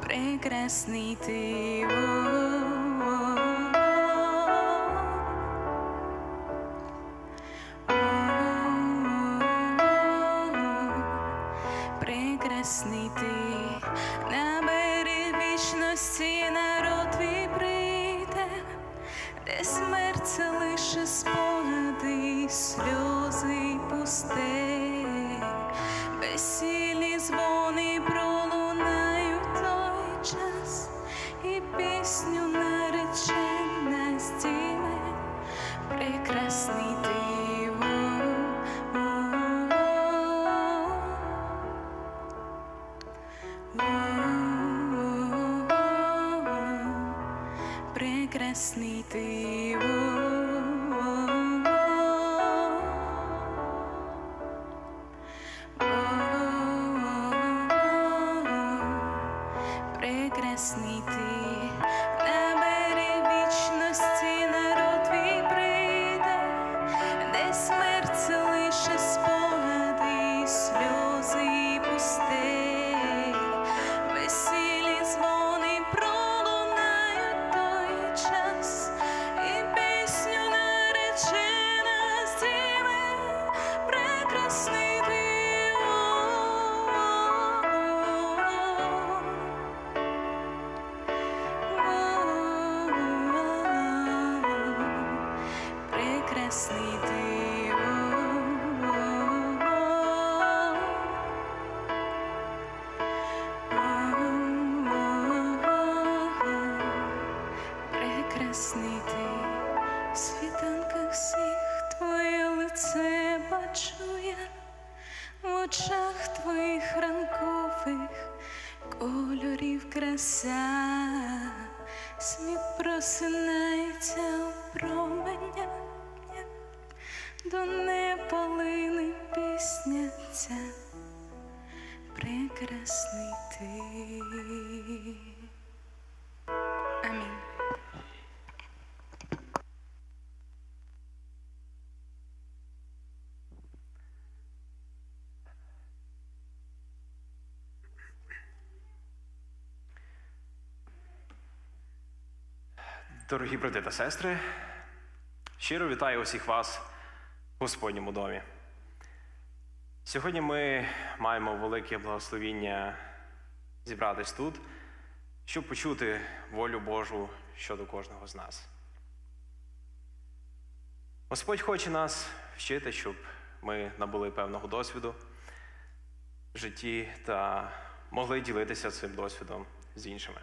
Прекрасний ти. Прекрасний ти, на берег вічності народ твій де смерть лише спогади, сльози пусте, Прекрасний ти. Прекрасний Прекрасний ти. Прекрасний ти, в світанках всіх твоє лице бачу в очах твоїх ранкових кольорів краса, світ просинається ти. Дорогі брати та сестри, щиро вітаю усіх вас в Господньому домі. Сьогодні ми маємо велике благословіння зібратись тут, щоб почути волю Божу щодо кожного з нас. Господь хоче нас вчити, щоб ми набули певного досвіду в житті та могли ділитися цим досвідом з іншими.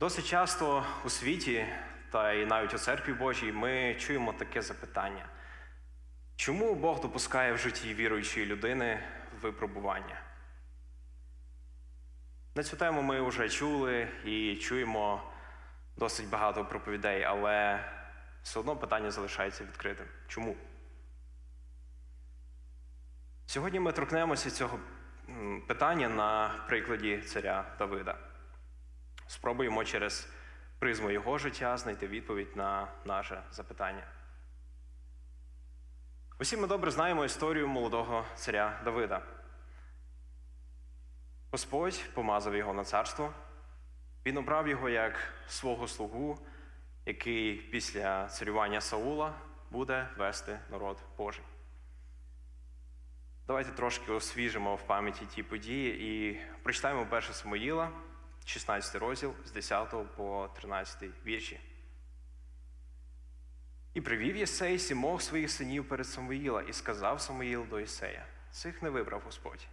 Досить часто у світі, та і навіть у церкві Божій, ми чуємо таке запитання: чому Бог допускає в житті віруючої людини випробування? На цю тему ми вже чули і чуємо досить багато проповідей, але все одно питання залишається відкритим. Чому? Сьогодні ми торкнемося цього питання на прикладі царя Давида. Спробуємо через призму його життя знайти відповідь на наше запитання. Усі ми добре знаємо історію молодого царя Давида. Господь помазав його на царство, Він обрав його як свого слугу, який після царювання Саула буде вести народ Божий. Давайте трошки освіжимо в пам'яті ті події і прочитаємо 1 Самуїла, 16 розділ з 10 по 13 вірші. І привів Єсей сімох своїх синів перед Самуїла, і сказав Самуїл до Єсея: цих не вибрав Господь.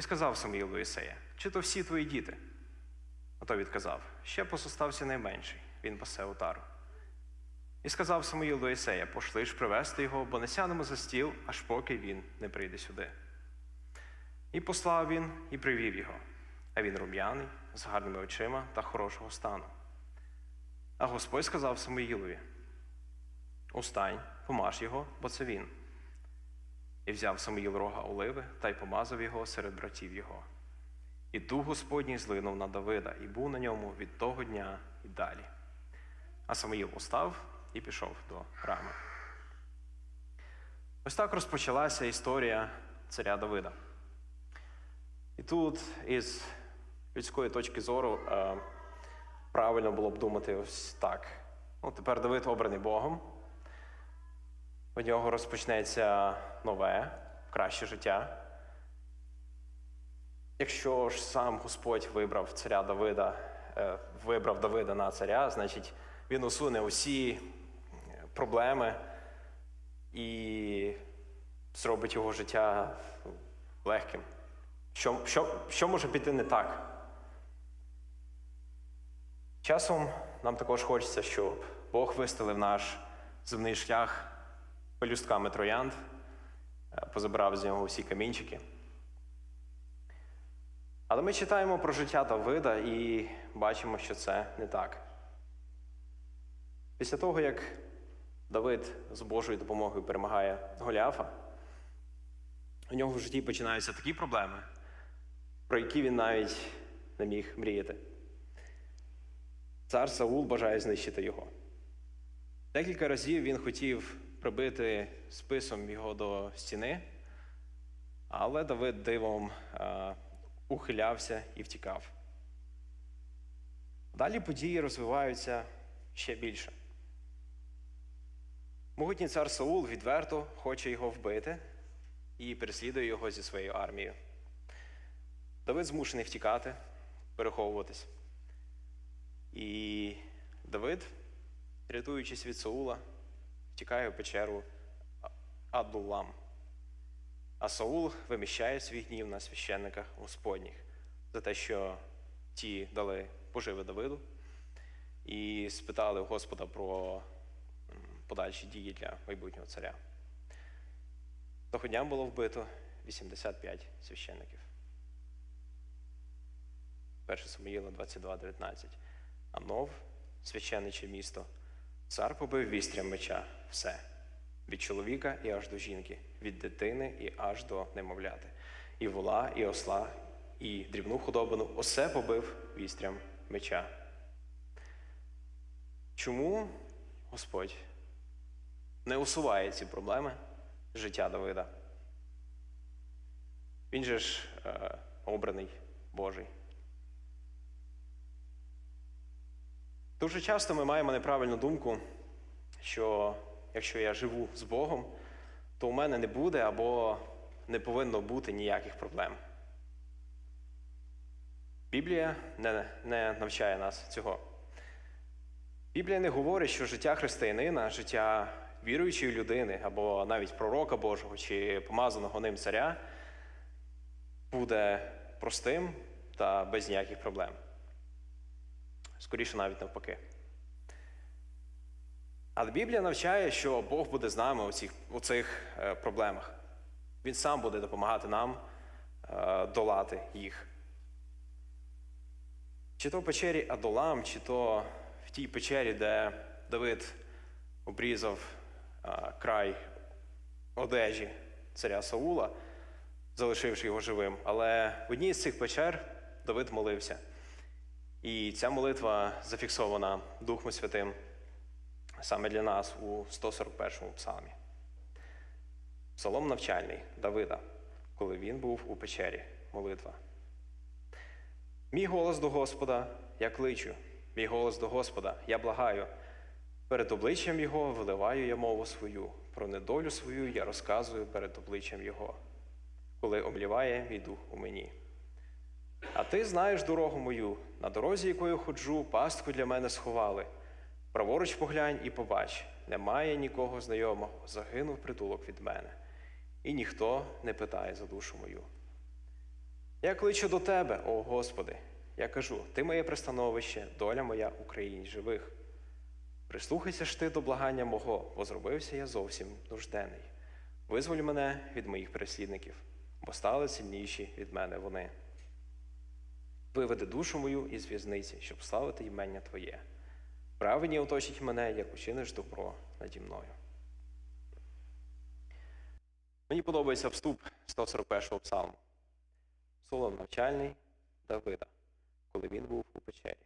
І сказав Самуїл до Єсея, чи то всі твої діти? А той відказав: ще посостався найменший, він пасе отару. І сказав Самуїл до Єсея, пошли ж привезти його, бо не сядемо за стіл, аж поки він не прийде сюди. І послав він і привів його, а він рум'яний, з гарними очима та хорошого стану. А Господь сказав Самуїлові: Устань, помаж його, бо це він. І взяв Самуїл рога оливи та й помазав його серед братів його. І дух Господній злинув на Давида, і був на ньому від того дня і далі. А Самуїл устав і пішов до рами. Ось так розпочалася історія царя Давида. І тут, із людської точки зору, е, правильно було б думати ось так. Ну, тепер Давид обраний Богом. У нього розпочнеться нове, краще життя. Якщо ж сам Господь вибрав царя Давида, е, вибрав Давида на царя, значить він усуне усі проблеми і зробить його життя легким. Що, що, що може піти не так? Часом нам також хочеться, щоб Бог вистелив наш земний шлях пелюстками троянд, е, позабирав з нього всі камінчики. Але ми читаємо про життя Давида і бачимо, що це не так. Після того, як Давид з Божою допомогою перемагає Голіафа, у нього в житті починаються такі проблеми, про які він навіть не міг мріяти. Цар Саул бажає знищити його. Декілька разів він хотів прибити списом його до стіни, але Давид дивом а, ухилявся і втікав. Далі події розвиваються ще більше. Могутній цар Саул відверто хоче його вбити і переслідує його зі своєю армією. Давид змушений втікати, переховуватись. І Давид, рятуючись від Саула, втікає в печеру Адулам. А Саул виміщає свій гнів на священниках Господніх за те, що ті дали поживи Давиду і спитали Господа про подальші дії для майбутнього царя. Того дня було вбито 85 священників. 1 Самуїла 22.19. А нов, священиче місто, цар побив вістрям меча все, від чоловіка і аж до жінки, від дитини і аж до немовляти, і вола, і осла, і дрібну худобину усе побив вістрям меча. Чому Господь не усуває ці проблеми життя Давида? Він же ж е, обраний Божий. Дуже часто ми маємо неправильну думку, що якщо я живу з Богом, то у мене не буде або не повинно бути ніяких проблем. Біблія не, не навчає нас цього. Біблія не говорить, що життя християнина, життя віруючої людини або навіть пророка Божого чи помазаного ним царя буде простим та без ніяких проблем. Скоріше навіть навпаки. Але Біблія навчає, що Бог буде з нами у цих, у цих е, проблемах. Він сам буде допомагати нам е, долати їх. Чи то в печері Адолам, чи то в тій печері, де Давид обрізав е, край одежі царя Саула, залишивши його живим. Але в одній з цих печер Давид молився. І ця молитва зафіксована Духом Святим саме для нас у 141-му псалмі. Псалом навчальний Давида, коли він був у печері, молитва. Мій голос до Господа я кличу, мій голос до Господа я благаю. Перед обличчям Його виливаю я мову свою, про недолю свою я розказую перед обличчям Його, коли обліває мій дух у мені. А ти знаєш дорогу мою, на дорозі, якою ходжу, пастку для мене сховали. Праворуч поглянь і побач, немає нікого знайомого, загинув притулок від мене, і ніхто не питає за душу мою. Я кличу до тебе, о Господи, я кажу, ти моє пристановище, доля моя у країні живих. Прислухайся ж ти до благання мого, бо зробився я зовсім нужденний. Визволь мене від моїх переслідників, бо стали сильніші від мене вони. Виведи душу мою із в'язниці, щоб славити імення Твоє. Праведні оточить мене, як учиниш добро наді мною. Мені подобається вступ 141-го псалму. Псалом навчальний Давида, коли він був у печері.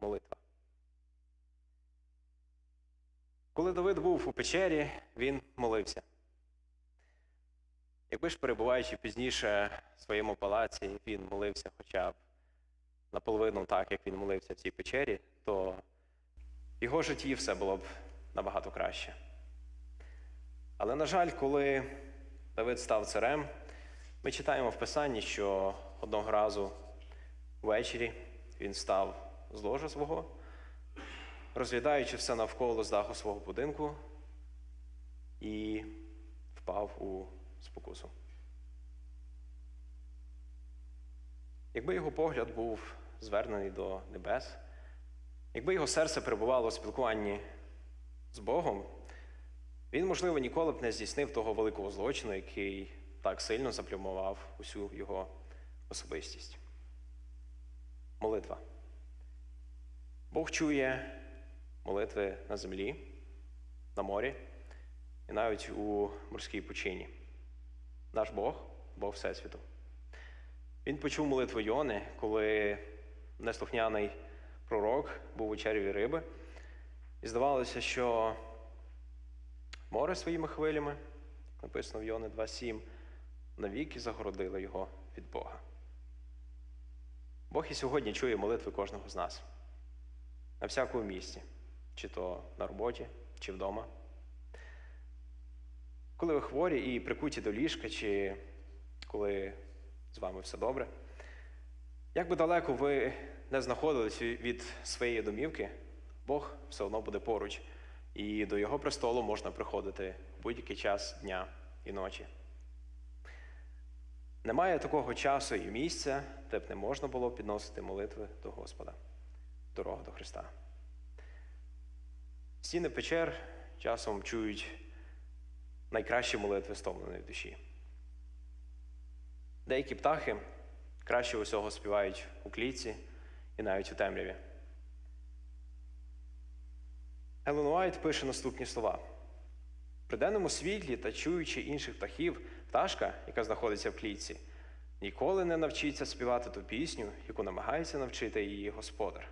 Молитва. Коли Давид був у печері, він молився. Якби ж перебуваючи пізніше в своєму палаці, він молився хоча б наполовину так, як він молився в цій печері, то в його житті все було б набагато краще. Але, на жаль, коли Давид став царем, ми читаємо в Писанні, що одного разу ввечері він став з ложа свого, розглядаючи все навколо з даху свого будинку, і впав у спокусу. Якби його погляд був звернений до небес, якби його серце перебувало в спілкуванні з Богом, він, можливо, ніколи б не здійснив того великого злочину, який так сильно заплюмував усю його особистість. Молитва. Бог чує молитви на землі, на морі і навіть у морській пучині. Наш Бог, Бог Всесвіту. Він почув молитву Йони, коли неслухняний пророк був у черві риби, і здавалося, що море своїми хвилями, як написано в Йони 2.7, навіки загородило його від Бога. Бог і сьогодні чує молитви кожного з нас на всякому місці, чи то на роботі, чи вдома. Коли ви хворі і прикуті до ліжка, чи коли з вами все добре, як би далеко ви не знаходились від своєї домівки, Бог все одно буде поруч, і до Його престолу можна приходити в будь-який час дня і ночі. Немає такого часу і місця, де б не можна було підносити молитви до Господа, дорога до Христа. Стіни печер часом чують найкращі молитви стомленої душі. Деякі птахи краще усього співають у клітці і навіть у темряві. Елен Уайт пише наступні слова: при денному світлі та чуючи інших птахів, пташка, яка знаходиться в клітці, ніколи не навчиться співати ту пісню, яку намагається навчити її господар.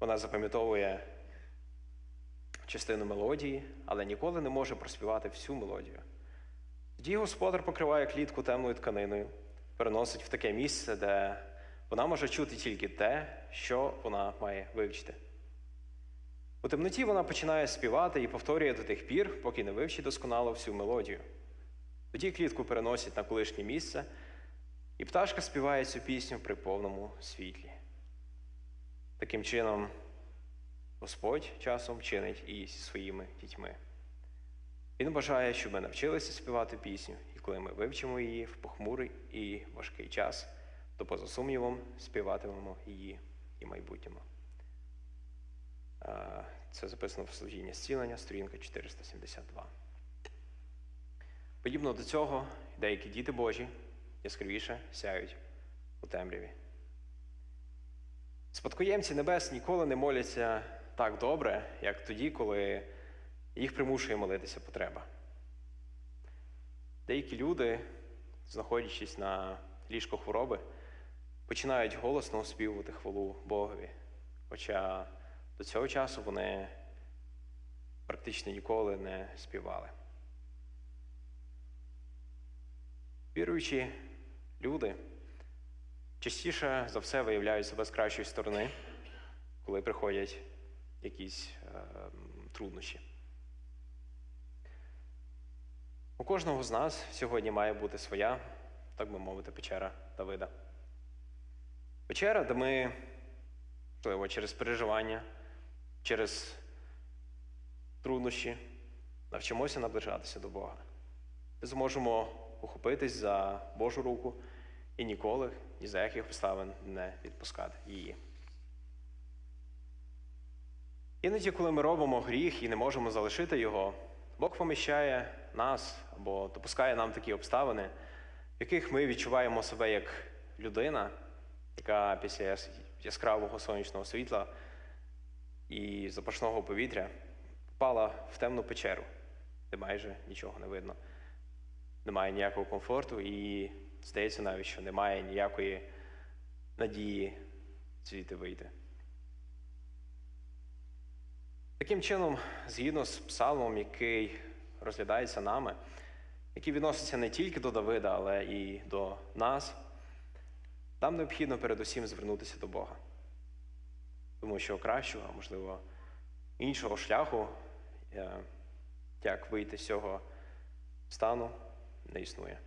Вона запам'ятовує частину мелодії, але ніколи не може проспівати всю мелодію. Тоді господар покриває клітку темною тканиною, переносить в таке місце, де вона може чути тільки те, що вона має вивчити. У темноті вона починає співати і повторює до тих пір, поки не вивчить досконало всю мелодію. Тоді клітку переносять на колишнє місце, і пташка співає цю пісню при повному світлі. Таким чином, Господь часом чинить і зі своїми дітьми. Він бажає, щоб ми навчилися співати пісню, і коли ми вивчимо її в похмурий і важкий час, то поза сумнівом співатимемо її і майбутньому. Це записано в служіння зцілення, сторінка 472. Подібно до цього, деякі діти Божі яскравіше сяють у темряві. Спадкоємці небес ніколи не моляться так добре, як тоді, коли їх примушує молитися потреба. Деякі люди, знаходячись на ліжку хвороби, починають голосно оспівувати хвалу Богові. Хоча до цього часу вони практично ніколи не співали. Віруючі люди частіше за все виявляють себе з кращої сторони, коли приходять якісь е, труднощі. У кожного з нас сьогодні має бути своя, так би мовити, печера Давида. Печера, де ми, можливо, через переживання, через труднощі навчимося наближатися до Бога. Ми зможемо ухопитись за Божу руку і ніколи ні за яких обставин не відпускати її. Іноді, коли ми робимо гріх і не можемо залишити його, Бог поміщає нас або допускає нам такі обставини, в яких ми відчуваємо себе як людина, яка після яскравого сонячного світла і запашного повітря попала в темну печеру, де майже нічого не видно. Немає ніякого комфорту і здається навіть, що немає ніякої надії звідти вийти. Таким чином, згідно з псалмом, який розглядається нами, який відноситься не тільки до Давида, але і до нас, нам необхідно передусім звернутися до Бога. Тому що кращого, можливо, іншого шляху, е, як вийти з цього стану, не існує.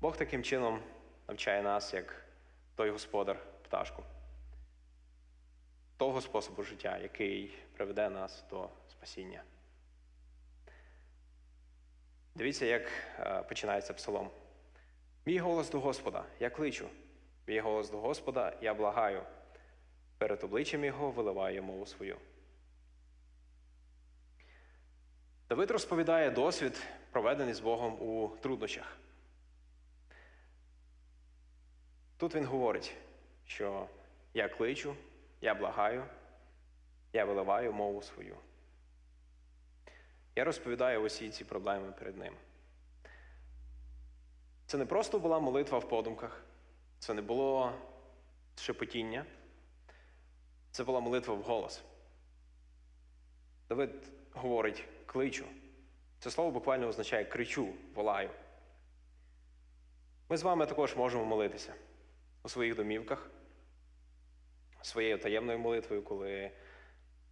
Бог таким чином навчає нас, як той господар пташку того способу життя, який приведе нас до спасіння. Дивіться, як е, починається псалом. Мій голос до Господа, я кличу. Мій голос до Господа, я благаю. Перед обличчям його виливаю мову свою. Давид розповідає досвід, проведений з Богом у труднощах. Тут він говорить, що я кличу, я благаю, я виливаю мову свою. Я розповідаю усі ці проблеми перед ним. Це не просто була молитва в подумках, це не було шепотіння, це була молитва в голос. Давид говорить кличу. Це слово буквально означає кричу, волаю. Ми з вами також можемо молитися у своїх домівках, своєю таємною молитвою, коли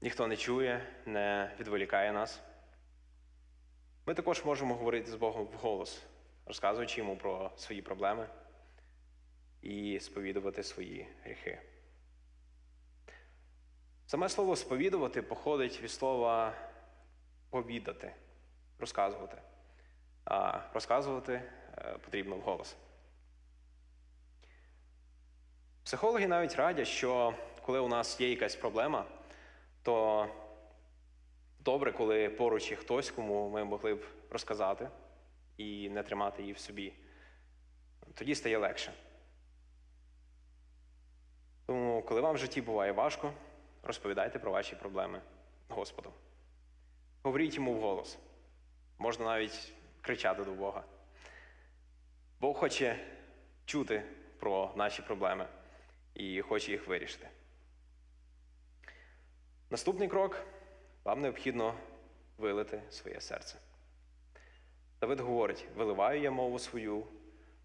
ніхто не чує, не відволікає нас. Ми також можемо говорити з Богом вголос, розказуючи йому про свої проблеми і сповідувати свої гріхи. Саме слово сповідувати походить від слова повідати, розказувати. А розказувати е, потрібно вголос. Психологи навіть радять, що коли у нас є якась проблема, то добре, коли поруч є хтось, кому ми могли б розказати і не тримати її в собі. Тоді стає легше. Тому, коли вам в житті буває важко, розповідайте про ваші проблеми Господу. Говоріть йому вголос. Можна навіть кричати до Бога. Бог хоче чути про наші проблеми і хоче їх вирішити. Наступний крок вам необхідно вилити своє серце. Давид говорить: виливаю я мову свою,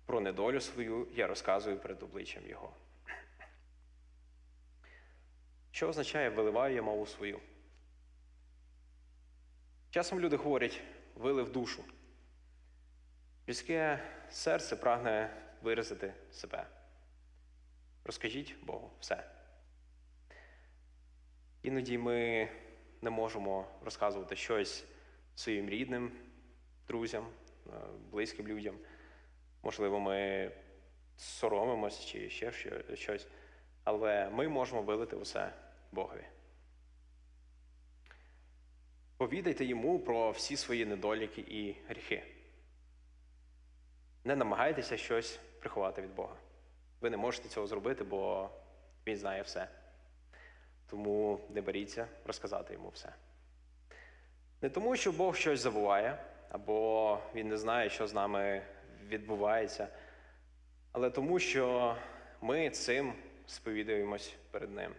про недолю свою я розказую перед обличчям Його. Що означає виливаю я мову свою? Часом люди говорять, вилив душу. Людське серце прагне виразити себе. Розкажіть Богу все. Іноді ми не можемо розказувати щось своїм рідним, друзям, е, близьким людям. Можливо, ми соромимося чи ще щось, але ми можемо вилити усе Богові. Повідайте йому про всі свої недоліки і гріхи. Не намагайтеся щось приховати від Бога. Ви не можете цього зробити, бо Він знає все. Тому не беріться розказати йому все. Не тому, що Бог щось забуває, або Він не знає, що з нами відбувається, але тому, що ми цим сповідуємось перед Ним.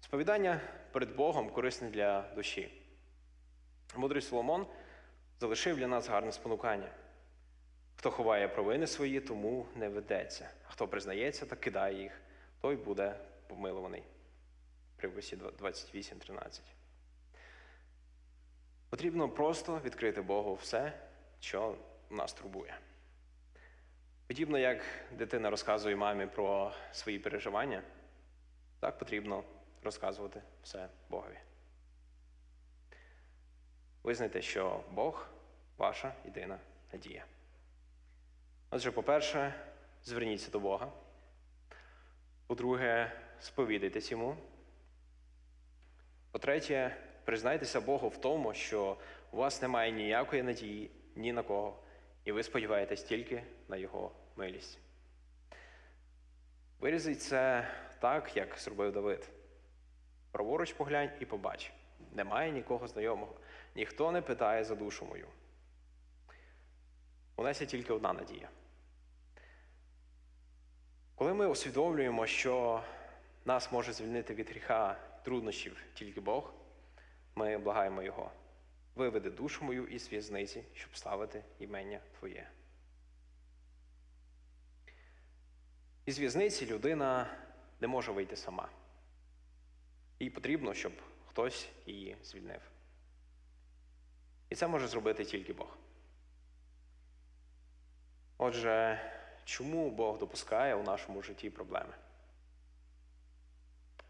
Сповідання перед Богом корисне для душі. Мудрий Соломон залишив для нас гарне спонукання. Хто ховає провини свої, тому не ведеться. А хто признається та кидає їх, той буде помилуваний. Приписі 28.13. Потрібно просто відкрити Богу все, що нас турбує. Подібно як дитина розказує мамі про свої переживання, так потрібно розказувати все Богові. Визнайте, що Бог ваша єдина надія. Отже, по-перше, зверніться до Бога. По-друге, сповідайтесь йому. По-третє, признайтеся Богу в тому, що у вас немає ніякої надії ні на кого, і ви сподіваєтесь тільки на Його милість. Вирізіть це так, як зробив Давид. Праворуч поглянь і побач. Немає нікого знайомого, ніхто не питає за душу мою. У нас є тільки одна надія. Коли ми усвідомлюємо, що нас може звільнити від гріха труднощів тільки Бог, ми благаємо Його. Виведи душу мою із в'язниці, щоб славити імення Твоє. Із в'язниці людина не може вийти сама. Їй потрібно, щоб хтось її звільнив. І це може зробити тільки Бог. Отже, чому Бог допускає у нашому житті проблеми?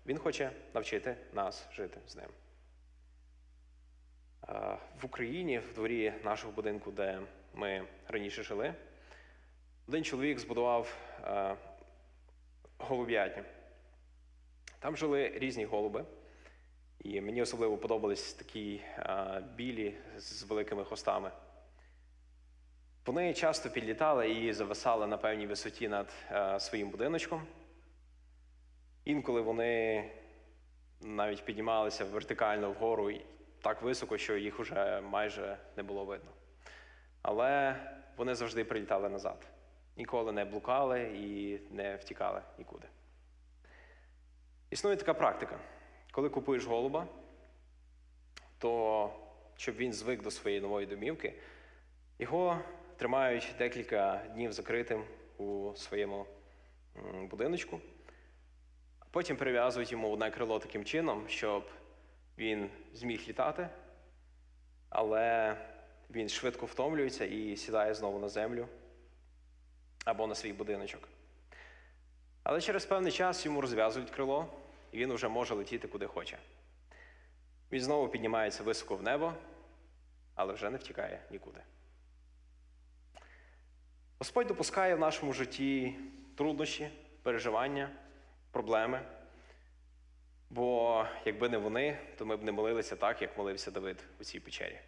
Він хоче навчити нас жити з ним. Е, В Україні, в дворі нашого будинку, де ми раніше жили, один чоловік збудував е, голуб'ятню. Там жили різні голуби, і мені особливо подобались такі е, білі з великими хвостами. Вони часто підлітали і зависали на певній висоті над е, своїм будиночком. Інколи вони навіть піднімалися вертикально вгору так високо, що їх уже майже не було видно. Але вони завжди прилітали назад. Ніколи не блукали і не втікали нікуди. Існує така практика. Коли купуєш голуба, то щоб він звик до своєї нової домівки, його тримають декілька днів закритим у своєму будиночку, потім перев'язують йому одне крило таким чином, щоб він зміг літати, але він швидко втомлюється і сідає знову на землю або на свій будиночок. Але через певний час йому розв'язують крило, і він вже може летіти куди хоче. Він знову піднімається високо в небо, але вже не втікає нікуди. Господь допускає в нашому житті труднощі, переживання, проблеми. Бо якби не вони, то ми б не молилися так, як молився Давид у цій печері.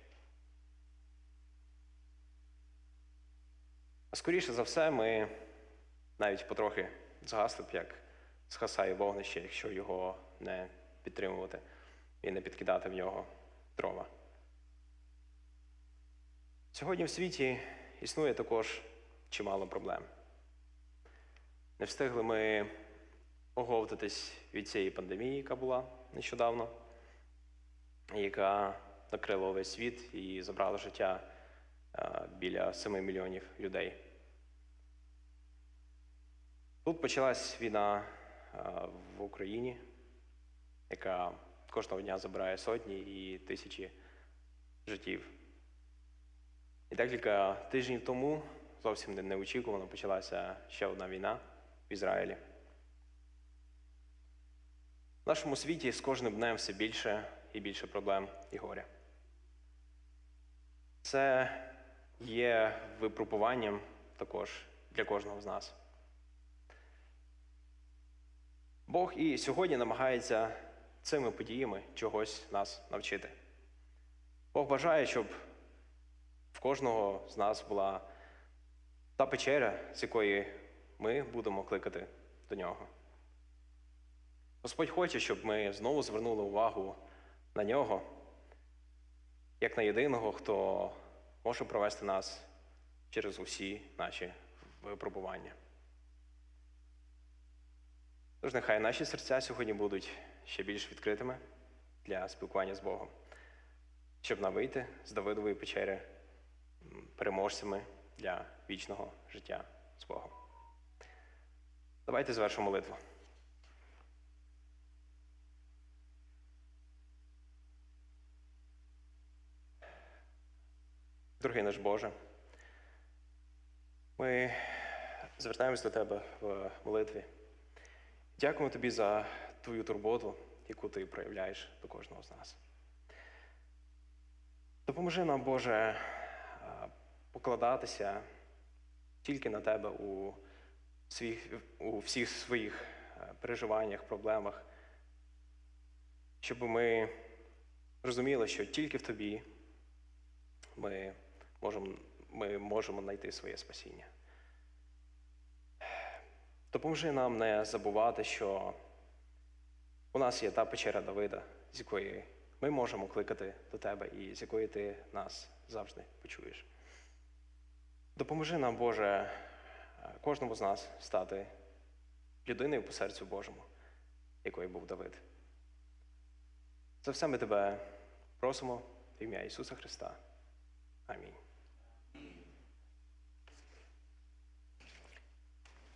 А скоріше за все, ми навіть потрохи згасли б, як згасає вогнище, якщо його не підтримувати і не підкидати в нього дрова. Сьогодні в світі існує також чимало проблем. Не встигли ми оговтатись від цієї пандемії, яка була нещодавно, яка накрила весь світ і забрала життя е, біля 7 мільйонів людей. Тут почалась війна е, в Україні, яка кожного дня забирає сотні і тисячі життів. І декілька тижнів тому зовсім неочікувано почалася ще одна війна в Ізраїлі. В нашому світі з кожним днем все більше і більше проблем і горя. Це є випробуванням також для кожного з нас. Бог і сьогодні намагається цими подіями чогось нас навчити. Бог бажає, щоб в кожного з нас була та печеря, з якої ми будемо кликати до нього. Господь хоче, щоб ми знову звернули увагу на нього, як на єдиного, хто може провести нас через усі наші випробування. Тож нехай наші серця сьогодні будуть ще більш відкритими для спілкування з Богом, щоб нам вийти з Давидової печери переможцями для вічного життя з Богом. Давайте звершимо молитву. Дорогий наш Боже, ми звертаємось до Тебе в молитві. Дякуємо Тобі за Твою турботу, яку ти проявляєш до кожного з нас. Допоможи нам, Боже, покладатися тільки на Тебе у, своїх, у всіх своїх е, переживаннях, проблемах, щоб ми розуміли, що тільки в Тобі ми можемо, ми можемо знайти своє спасіння. Допоможи нам не забувати, що у нас є та печера Давида, з якої ми можемо кликати до тебе і з якої ти нас завжди почуєш. Допоможи нам, Боже, кожному з нас стати людиною по серцю Божому, якою був Давид. За все ми тебе просимо в ім'я Ісуса Христа. Амінь.